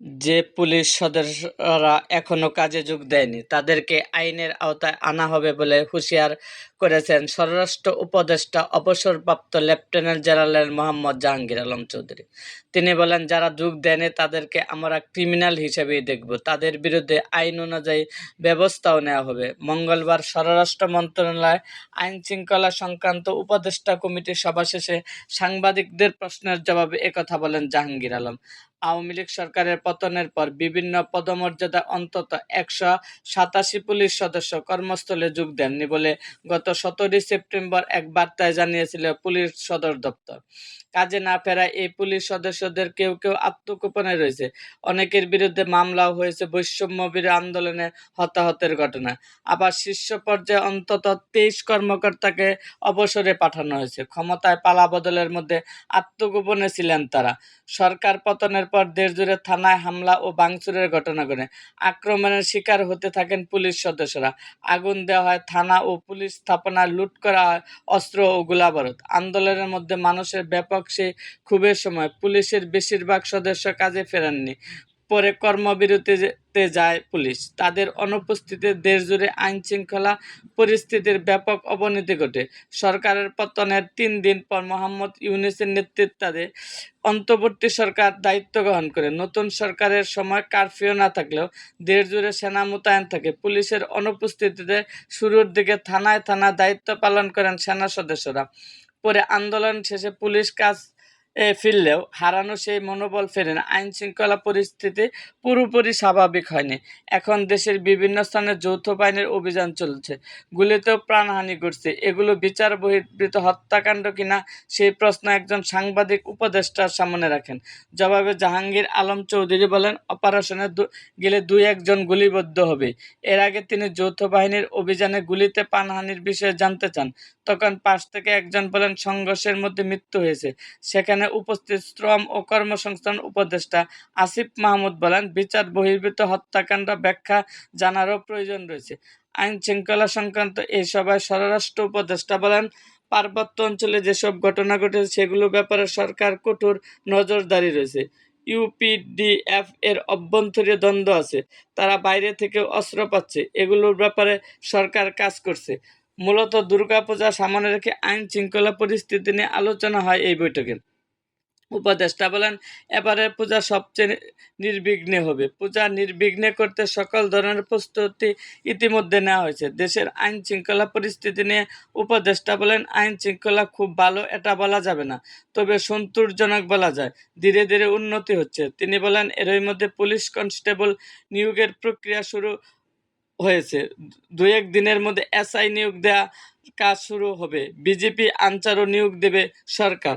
যে পুলিশ সদস্যরা এখনও কাজে যোগ দেয়নি, তাদেরকে আইনের আওতায় আনা হবে বলে হুঁশিয়ার করেছেন স্বরাষ্ট্র উপদেষ্টা অবসরপ্রাপ্ত লেফটেন্যান্ট জেনারেল মোহাম্মদ জাহাঙ্গীর আলম চৌধুরী। তিনি বলেন, যারা যোগ দেয়নি, তাদেরকে আমরা ক্রিমিনাল হিসেবেই দেখব। তাদের বিরুদ্ধে আইন অনুযায়ী ব্যবস্থাও নেওয়া হবে। মঙ্গলবার স্বরাষ্ট্র মন্ত্রণালয় আইন শৃঙ্খলা সংক্রান্ত উপদেষ্টা কমিটির সভা শেষে সাংবাদিকদের প্রশ্নের জবাবে একথা বলেন জাহাঙ্গীর আলম। আওয়ামী লীগ সরকারের পতনের পর বিভিন্ন পদমর্যাদা অন্তত একশো সাতাশি পুলিশ সদস্য কর্মস্থলে যোগ দেননি বলে গত সতেরোই সেপ্টেম্বর এক বার্তায় জানিয়েছিল পুলিশ সদর দপ্তর। কাজে না ফেরায় এই পুলিশ সদস্যদের কেউ কেউ আত্মগোপনে রয়েছে। অনেকের বিরুদ্ধে মামলাও হয়েছে বৈষম্য বৈষম্যবির আন্দোলনে হতাহতের ঘটনা। আবার শীর্ষ পর্যায়ে অন্তত তেইশ কর্মকর্তাকে অবসরে পাঠানো হয়েছে। ক্ষমতায় পালা বদলের মধ্যে আত্মগোপনে ছিলেন তারা। সরকার পতনের পর দেশজুড়ে থানায় হামলা ও ভাঙচুরের ঘটনা ঘটে। আক্রমণের শিকার হতে থাকেন পুলিশ সদস্যরা। আগুন দেওয়া হয় থানা ও পুলিশ স্থাপনা লুট করা হয় অস্ত্র ও গোলাবারুদ। আন্দোলনের মধ্যে মানুষের ব্যাপক সে ক্ষোভের সময় পুলিশের বেশিরভাগ সদস্য কাজে ফেরেননি। পরে কর্মবিরতিতে যায় পুলিশ। তাদের অনুপস্থিতিতে দেশজুড়ে আইন শৃঙ্খলা পরিস্থিতির ব্যাপক অবনতি ঘটে। সরকারের পতনের তিন দিন পর মোহাম্মদ ইউনিসের নেতৃত্বাধীন অন্তর্বর্তী সরকার দায়িত্ব গ্রহণ করে। নতুন সরকারের সময় কারফিউ না থাকলেও দেশজুড়ে সেনা মোতায়েন থাকে। পুলিশের অনুপস্থিতিতে শুরুর দিকে থানায় থানা দায়িত্ব পালন করেন সেনা সদস্যরা। পরে আন্দোলন শেষে পুলিশ কাজ ফিরলেও হারানো সেই মনোবল ফেরে না আইন শৃঙ্খলা পরিস্থিতি পুরোপুরি স্বাভাবিক হয়নি। এখন দেশের বিভিন্ন স্থানে যৌথ বাহিনীর অভিযান চলছে। গুলিতেও প্রাণহানি ঘটছে। এগুলো বিচার বহির্ভূত হত্যাকাণ্ড কিনা সেই প্রশ্ন একজন সাংবাদিক উপদেষ্টার সামনে রাখেন। জবাবে জাহাঙ্গীর আলম চৌধুরী বলেন, অপারেশনে গেলে দুই একজন গুলিবদ্ধ হবে। এর আগে তিনি যৌথ বাহিনীর অভিযানে গুলিতে প্রাণহানির বিষয়ে জানতে চান। তখন পাশ থেকে একজন বলেন, সংঘর্ষের মধ্যে মৃত্যু হয়েছে। সেখানে উপস্থিত শ্রম ও কর্মসংস্থান উপদেষ্টা আসিফ মাহমুদ বলেন, বিচার, বহির্ভূত হত্যাকাণ্ড ব্যাখ্যা জানারও প্রয়োজন রয়েছে। আইন শৃঙ্খলা সংক্রান্ত এই সভায় স্বরাষ্ট্র উপদেষ্টা বলেন, পার্বত্য অঞ্চলে যেসব ঘটনা ঘটেছে সেগুলো ব্যাপারে সরকার কঠোর নজরদারি রয়েছে। ইউপিডিএফ এর অভ্যন্তরীণ দ্বন্দ্ব আছে, তারা বাইরে থেকে অস্ত্র পাচ্ছে, এগুলোর ব্যাপারে সরকার কাজ করছে। মূলত দুর্গাপূজা সামনে রেখে আইন শৃঙ্খলা পরিস্থিতি নিয়ে আলোচনা হয় এই বৈঠকে। উপদেষ্টা বলেন, এবারের পূজা সবচেয়ে নির্বিঘ্নে হবে। পূজা নির্বিঘ্নে করতে সকল ধরনের প্রস্তুতি ইতিমধ্যে নেওয়া হয়েছে। দেশের আইন শৃঙ্খলা পরিস্থিতি নিয়ে উপদেষ্টা বলেন আইন শৃঙ্খলা খুব ভালো, এটা বলা যাবে না। তবে সন্তোষজনক বলা যায়, ধীরে ধীরে উন্নতি হচ্ছে। তিনি বলেন, এরই মধ্যে পুলিশ কনস্টেবল নিয়োগের প্রক্রিয়া শুরু হয়েছে। দু এক দিনের মধ্যে এসআই নিয়োগ দেওয়া কাজ শুরু হবে। বিজেপি আনসারও নিয়োগ দেবে সরকার।